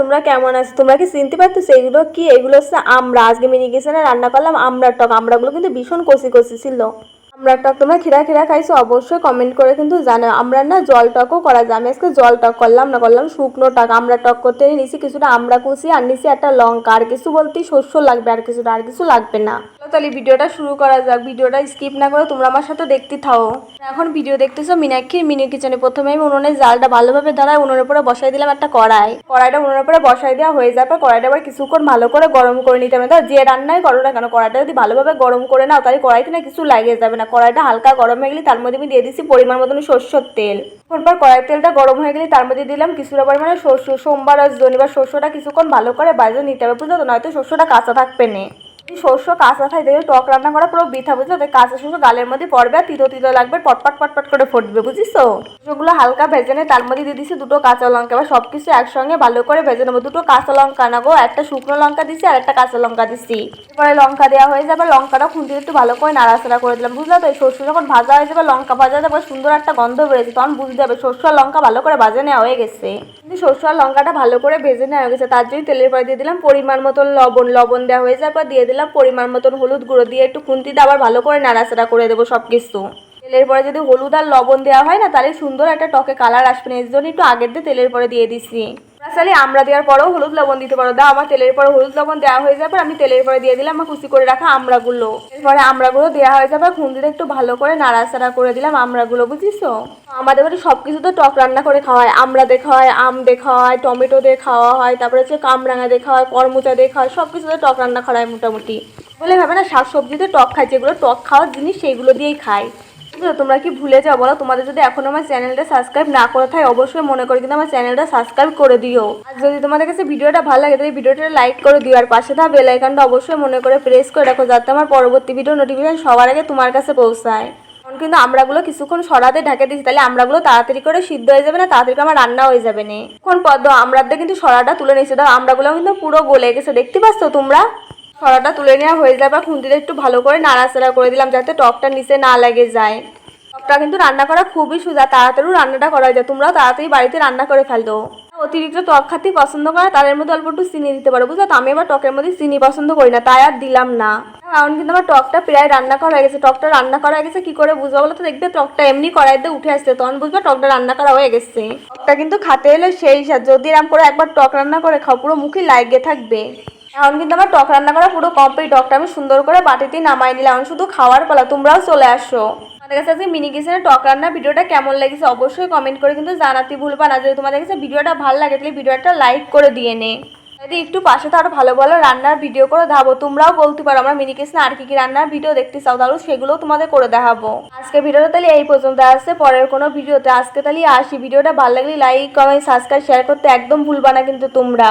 তোমরা কেমন আছো? তোমরা কি চিনতে পারতো সেইগুলো কি? এগুলো হচ্ছে আমরা। আজকে মিনি কিচেনে রান্না করলাম আমরার টক। আমরাগুলো কিন্তু ভীষণ কষি কষি ছিল। আমরা টক তোমরা খিরা খিরা খাইছো, অবশ্যই কমেন্ট করে কিন্তু জানো আমরা না জল টকও করা যায়। আমি আজকে জল টক করলাম না, করলাম শুকনো টক। আমরা টক করতে নিয়েছি কিছুটা আমরা কুচি, আর নিছি একটা লঙ্কা। আর কিছু বলতেই শস্য লাগবে, আর কিছুটা, আর কিছু লাগবে না। তাহলে ভিডিওটা শুরু করা যাক। ভিডিওটা স্কিপ না করে তোমরা আমার সাথে দেখতে থাও। এখন ভিডিও দেখতেছো মিনাক্ষীর মিনি কিচেনে প্রথমে আমি উনুনের জালটা ভালোভাবে ধরাই উনুনের উপরে বসাই দিলাম একটা কড়াই। কড়াইটা উনুনের উপরে বসাই দেওয়া হয়ে যাওয়ার পর কড়াইটা আবার কিছুক্ষণ ভালো করে গরম করে নিতে হবে। যে রান্নাই করো না কেন, কড়াইটা যদি ভালোভাবে গরম করে নাও, তাহলে কড়াইতে না কিছু লাগে যাবে না। কড়াইটা হালকা গরম হয়ে গেলে তার মধ্যে আমি দিয়ে দিচ্ছি পরিমাণ মতন সর্ষের তেল। তারপর কড়াই তেলটা গরম হয়ে গেলে তার মধ্যে দিলাম কিছুটা পরিমাণে শস্য, সোমবার আর শনিবার শস্যটা কিছুক্ষণ ভালো করে বাজে নিতে হবে, বুঝলো তো? নয়তো শস্যটা কাঁচা থাকবে না। শস্য, কাঁচা খাই দেখে টক রান্না করা পুরো বৃথা বুঝছ তো কাঁচা শস্য গালের মধ্যে পড়বে আর তিতো তিতো লাগবে, পটপট পটপট করে ফুটবে, বুঝিছো? শস্যগুলো হালকা ভেজে নিয়ে তার মধ্যে দিয়ে দিছি দুটো কাঁচা লঙ্কা, এবার সব কিছু একসঙ্গে ভালো করে ভেজে নেব। দুটো কাঁচা লঙ্কা না গো একটা শুকনো লঙ্কা দিছি আর একটা কাঁচা লঙ্কা দিছি। এরপরে লঙ্কা দেওয়া হয়ে যাবে লঙ্কাটা খুন্তি একটু ভালো করে নাড়াচাড়া করে দিলাম, বুঝলো তো? এই শস্য যখন ভাজা হয়ে যাবে, লঙ্কা ভাজা যাবে সুন্দর একটা গন্ধ বেরোছে তখন বুঝতে হবে শস্য আর লঙ্কা ভালো করে ভাজে নেওয়া হয়ে গেছে। কিন্তু শস্য আর লঙ্কাটা ভালো করে ভেজে নেওয়া হয়ে গেছে, তার জন্য তেলের পরে দিয়ে দিলাম পরিমাণ মতন লবণ লবণ দেওয়া হয়ে যাওয়ার পর দিয়ে দিলাম পরিমাণ মতন হলুদ গুঁড়ো দিয়ে একটু খুন্তিতে আবার ভালো করে নাড়াচাড়া করে দেবো সব কিছু তেলের পরে যদি হলুদ আর লবণ দেওয়া হয় না, তাহলে সুন্দর একটা টকে কালার আসবে না, এর জন্য একটু আগের দিয়ে তেলের পরে দিয়ে দিছি আসলে আমরা দেওয়ার পরেও হলুদ লবণ দিতে পারো। দাও, আমার তেলের পরে হলুদ লবণ দেওয়া হয়ে যাবে আমি তেলের পরে দিয়ে দিলাম, আমার কুচি করে রাখা আমড়াগুলো। এরপরে আমড়াগুলো দেওয়া হয়ে যাবে খুন্তিতে একটু ভালো করে নাড়াচাড়া করে দিলাম আমড়াগুলো, বুঝিছো? আমাদের বাড়ি সব কিছু তো টক রান্না করে খাওয়া হয় আমড়া খাওয়া হয় আম খাওয়া হয় টমেটো দিয়ে খাওয়া হয়, তারপরে হচ্ছে কামরাঙা খাওয়া হয় করমুচা খাওয়া হয় সব কিছুতে টক রান্না করা হয় মোটামুটি। বলে ভাবে না শাক সবজিতে টক খাই যেগুলো টক খাওয়ার জিনিস, সেইগুলো দিয়েই খাই বুঝলো তোমরা কি ভুলে যাও? বলো, তোমাদের যদি এখন আমার চ্যানেলটা সাবস্ক্রাইব না করে থাকে, অবশ্যই মনে করে কিন্তু আমার চ্যানেলটা সাবস্ক্রাইব করে দিও। আর যদি তোমাদের কাছে ভিডিওটা ভালো লাগে, তাহলে ভিডিওটা লাইক করে দিও। আর পাশে থাকা বেল আইকনটা অবশ্যই মনে করে প্রেস করে রাখো, যাতে আমার পরবর্তী ভিডিও নোটিফিকেশন সবার আগে তোমার কাছে পৌঁছায়। কিন্তু আমরাগুলো কিছুক্ষণ সরাতে ঢাকে দিচ্ছি তাহলে আমরাগুলো তাড়াতাড়ি করে সিদ্ধ হয়ে যাবে না, তাড়াতাড়ি আমার রান্না হয়ে যাবে না। এখন পদ্ম আমরাতে কিন্তু সরাটা তুলে নিয়েছে। দাও আমরাগুলো কিন্তু পুরো গলে গেছে, দেখতে পাচ্ছ তোমরা? সরাটা তুলে নেওয়া হয়ে যাবে, আর খুন্তিতে একটু ভালো করে নাড়াচাড়া করে দিলাম যাতে টকটা নিচে না লাগে যায়। টকটা কিন্তু রান্না করা খুবই সোজা, তাড়াতাড়ি রান্নাটা করা যায়, তোমরাও তাড়াতাড়ি বাড়িতে রান্না করে ফেলো অতিরিক্ত টক খাতে পছন্দ করে, তাদের মধ্যে অল্প একটু চিনি দিতে পারো, বুঝলো? আমি আবার টকের মধ্যে চিনি পছন্দ করি না, তাই আর দিলাম না। কারণ কিন্তু আমার টকটা প্রায় রান্না করা হয়ে গেছে, টকটা রান্না করা হয়ে গেছে, কি করে বুঝব বলো তো? দেখবে টকটা এমনি কড়াইতে উঠে আসছে, তখন বুঝবে টকটা রান্না করা হয়ে গেছে। টকটা কিন্তু খাতে এলে সেই যদি এরম করে একবার টক রান্না করে খাও, পুরো মুখে লাগে থাকবে। এখন কিন্তু আমার টক রান্না করা পুরো কমপ্লিট টকটা আমি সুন্দর করে বাটিতে নামাই নিলাম। এখন শুধু খাওয়ার পালা, তোমরাও চলে আসো। আমাদের কাছে আজকে মিনি কিচেনের টক রান্নার ভিডিওটা কেমন লেগেছে অবশ্যই কমেন্ট করে কিন্তু জানাতে ভুলবা না। যদি তোমাদের কাছে ভিডিওটা ভালো লাগে, তাহলে ভিডিওটা লাইক করে দিয়ে নে। যদি একটু পাশে তো আরও ভালো ভালো রান্নার ভিডিও করে দেখাবো। তোমরাও বলতে পারো, আমরা মিনি কিচেনে আর কি কি রান্নার ভিডিও দেখতে চাও? তাহলে সেগুলোও তোমাদের করে দেখাবো। আজকে ভিডিওটা তাহলে এই পর্যন্ত আসছে পরের কোনো ভিডিওতে। আজকে তাহলে আসি। ভিডিওটা ভালো লাগলে লাইক কমেন্ট সাবস্ক্রাইব শেয়ার করতে একদম ভুলবা না কিন্তু তোমরা।